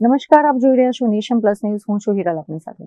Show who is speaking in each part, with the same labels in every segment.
Speaker 1: નમસ્કાર, આપ જોઈ રહ્યા છો નેશન પ્લસ ન્યૂઝ. હું છું હિરલ આપની સાથે.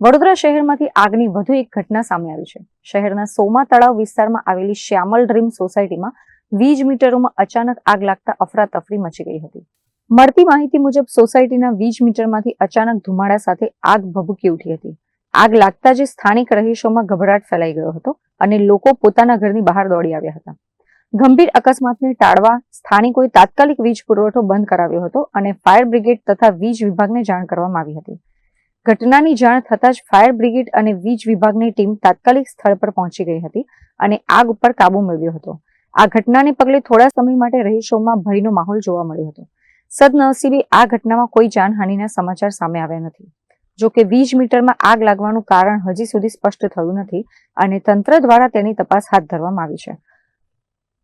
Speaker 1: વડોદરા શહેરમાંથી આગની વધુ એક ઘટના સામે આવી છે. શહેરના સોમા તળાવ વિસ્તારમાં આવેલી શ્યામલ ડ્રીમ સોસાયટીમાં વીજ મીટરોમાં અચાનક આગ લાગતા અફરાતફરી મચી ગઈ હતી. મળતી માહિતી મુજબ, સોસાયટીના વીજ મીટરમાંથી અચાનક ધુમાડા સાથે આગ ભભૂકી ઉઠી હતી. આગ લાગતા જ સ્થાનિક રહીશોમાં ગભરાટ ફેલાઈ ગયો હતો અને લોકો પોતાના ઘરની બહાર દોડી આવ્યા હતા. ગંભીર અકસ્માતને ટાળવા સ્થાનિકોએ તાત્કાલિક વીજ પુરવઠો બંધ કરાવ્યો હતો અને ફાયર બ્રિગેડ તથા વીજ વિભાગને જાણ કરવામાં આવી હતી. ઘટનાની જાણ થતાં જ ફાયર બ્રિગેડ અને વીજ વિભાગની ટીમ તાત્કાલિક સ્થળ પર પહોંચી ગઈ હતી અને આગ ઉપર કાબુ મેળવ્યો હતો. આ ઘટનાને પગલે થોડા સમય માટે રહીશોમાં ભયનો માહોલ જોવા મળ્યો હતો. સદનસીબે આ ઘટનામાં કોઈ જાનહાનિના સમાચાર સામે આવ્યા નથી. જો કે વીજ મીટરમાં આગ લાગવાનું કારણ હજી સુધી સ્પષ્ટ થયું નથી અને તંત્ર દ્વારા તેની તપાસ હાથ ધરવામાં આવી છે.